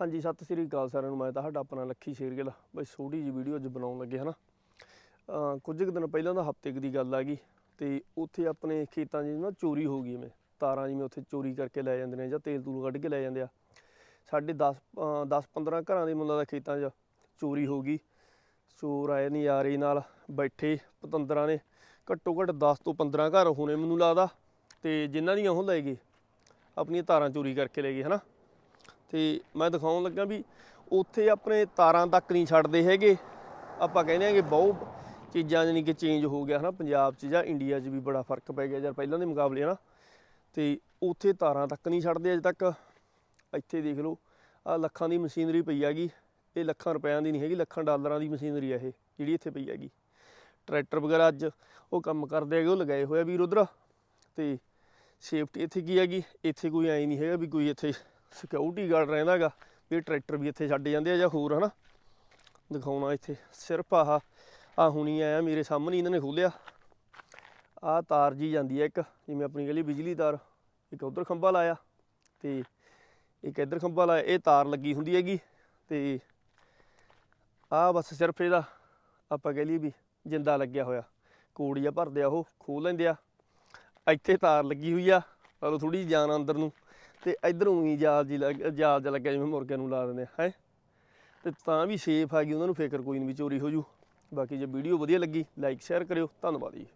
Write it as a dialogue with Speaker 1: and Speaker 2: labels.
Speaker 1: ਹਾਂਜੀ, ਸਤਿ ਸ੍ਰੀ ਅਕਾਲ ਸਾਰਿਆਂ ਨੂੰ। ਮੈਂ ਤੁਹਾਡਾ ਆਪਣਾ ਲੱਖੀ ਸ਼ੇਰਗਿੱਲ। ਬਈ ਛੋਟੀ ਜਿਹੀ ਵੀਡੀਓ ਅੱਜ ਬਣਾਉਣ ਲੱਗੇ ਹਨਾ। ਅਹ ਕੁਝ ਕੁ ਦਿਨ ਪਹਿਲਾਂ ਦਾ ਹਫ਼ਤੇ ਕੁ ਦੀ ਗੱਲ ਆ ਗਈ ਤੇ ਉੱਥੇ ਆਪਣੇ ਖੇਤਾਂ 'ਚ ਨਾ ਚੋਰੀ ਹੋ ਗਈ ਐਵੇਂ। ਤਾਰਾਂ ਜਿਵੇਂ ਉੱਥੇ ਚੋਰੀ ਕਰਕੇ ਲੈ ਜਾਂਦੇ ਨੇ ਜਾਂ ਤੇਲ ਤੂਲ ਕੱਢ ਕੇ ਲੈ ਜਾਂਦੇ ਆ। ਸਾਡੇ 10 10 15 ਘਰਾਂ ਦੇ ਮੁੱਲਾਂ ਦਾ ਖੇਤਾਂ 'ਚ ਚੋਰੀ ਹੋ ਗਈ। ਚੋਰ ਆਏ ਨਹੀਂ ਨਜ਼ਾਰੇ ਨਾਲ ਬੈਠੇ ਪਤੰਦਰਾਂ ਨੇ। ਘੱਟੋ ਘੱਟ 10 ਤੋਂ 15 ਘਰ ਹੋਣੇ ਮੈਨੂੰ ਲੱਗਦਾ। ਤੇ ਜਿਨ੍ਹਾਂ ਦੀਆਂ ਉਹ ਲੈ ਗਏ, ਆਪਣੀਆਂ ਤਾਰਾਂ ਚੋਰੀ ਕਰਕੇ ਲੈ ਗਏ ਹਨਾ। ਤੇ ਮੈਂ ਦਿਖਾਉਣ ਲੱਗਾ ਵੀ ਉੱਥੇ ਆਪਣੇ ਤਾਰਾਂ ਤੱਕ ਨਹੀਂ ਛੱਡਦੇ ਹੈਗੇ। ਆਪਾਂ ਕਹਿੰਦੇ ਆ ਕਿ ਬਹੁਤ ਚੀਜ਼ਾਂ ਜਾਨੀ ਕਿ ਚੇਂਜ ਹੋ ਗਿਆ ਹਨਾ, ਪੰਜਾਬ 'ਚ ਜਾਂ ਇੰਡੀਆ 'ਚ ਵੀ ਬੜਾ ਫ਼ਰਕ ਪੈ ਗਿਆ ਯਾਰ ਪਹਿਲਾਂ ਦੇ ਮੁਕਾਬਲੇ ਹਨਾ। ਤੇ ਉੱਥੇ ਤਾਰਾਂ ਤੱਕ ਨਹੀਂ ਛੱਡਦੇ ਅਜੇ ਤੱਕ। ਇੱਥੇ ਦੇਖ ਲਓ ਆ ਲੱਖਾਂ ਦੀ ਮਸ਼ੀਨਰੀ ਪਈ ਹੈਗੀ। ਇਹ ਲੱਖਾਂ ਰੁਪਇਆਂ ਦੀ ਨਹੀਂ ਹੈਗੀ, ਲੱਖਾਂ ਡਾਲਰਾਂ ਦੀ ਮਸ਼ੀਨਰੀ ਆ ਇਹ, ਜਿਹੜੀ ਇੱਥੇ ਪਈ ਹੈਗੀ। ਟਰੈਕਟਰ ਵਗੈਰਾ ਅੱਜ ਉਹ ਕੰਮ ਕਰਦੇ ਹੈਗੇ, ਉਹ ਲਗਾਏ ਹੋਏ ਆ ਵੀਰ ਉਧਰ। ਤੇ ਸੇਫਟੀ ਇੱਥੇ ਕੀ ਹੈਗੀ, ਇੱਥੇ ਕੋਈ ਐ ਨਹੀਂ ਹੈਗਾ ਵੀ ਕੋਈ ਇੱਥੇ ਸਿਕਿਉਰਿਟੀ ਗਾਰਡ ਰਹਿੰਦਾ ਹੈਗਾ ਵੀ ਇਹ ਟਰੈਕਟਰ ਵੀ ਇੱਥੇ ਛੱਡ ਜਾਂਦੇ ਆ ਜਾਂ ਹੋਰ, ਹਨਾ? ਦਿਖਾਉਣਾ ਇੱਥੇ, ਸਿਰਫ ਆਹ ਆ ਹੁਣੀ ਆਇਆ ਮੇਰੇ ਸਾਹਮਣੇ, ਇਹਨਾਂ ਨੇ ਖੋਲਿਆ ਆਹ ਤਾਰ ਜੀ ਜਾਂਦੀ ਹੈ ਇੱਕ, ਜਿਵੇਂ ਆਪਣੀ ਗਲੀ ਬਿਜਲੀ ਤਾਰ, ਇੱਕ ਉਧਰ ਖੰਭਾ ਲਾਇਆ ਤੇ ਇੱਕ ਇੱਧਰ ਖੰਭਾ ਲਾਇਆ, ਇਹ ਤਾਰ ਲੱਗੀ ਹੁੰਦੀ ਹੈਗੀ ਤੇ ਆਹ ਬਸ ਸਿਰਫ ਇਹਦਾ, ਆਪਾਂ ਕਹਿ ਲਈਏ ਵੀ ਜਿੰਦਾ ਲੱਗਿਆ ਹੋਇਆ। ਕੋੜੀਆ ਭਰਦੇ ਆ ਉਹ ਖੋਲ ਲੈਂਦੇ ਆ। ਇੱਥੇ ਤਾਰ ਲੱਗੀ ਹੋਈ ਆ ਮਤਲਬ ਥੋੜੀ ਜਾਨ ਅੰਦਰ ਨੂੰ। ਤੇ ਇਧਰੋਂ ਵੀ ਜਾਲ ਜੀ ਲੱਗ, ਜਾਲ ਜਿਹਾ ਲੱਗਿਆ ਜਿਵੇਂ ਮੁਰਗਿਆਂ ਨੂੰ ਲਾ ਦਿੰਦੇ ਆ, ਹੈ? ਤੇ ਤਾਂ ਵੀ ਸੇਫ ਆ ਗਈ, ਉਹਨਾਂ ਨੂੰ ਫਿਕਰ ਕੋਈ ਨਹੀਂ ਵੀ ਚੋਰੀ ਹੋ ਜੂ। ਬਾਕੀ ਜੇ ਵੀਡੀਓ ਵਧੀਆ ਲੱਗੀ ਲਾਈਕ ਸ਼ੇਅਰ ਕਰਿਓ। ਧੰਨਵਾਦ ਜੀ।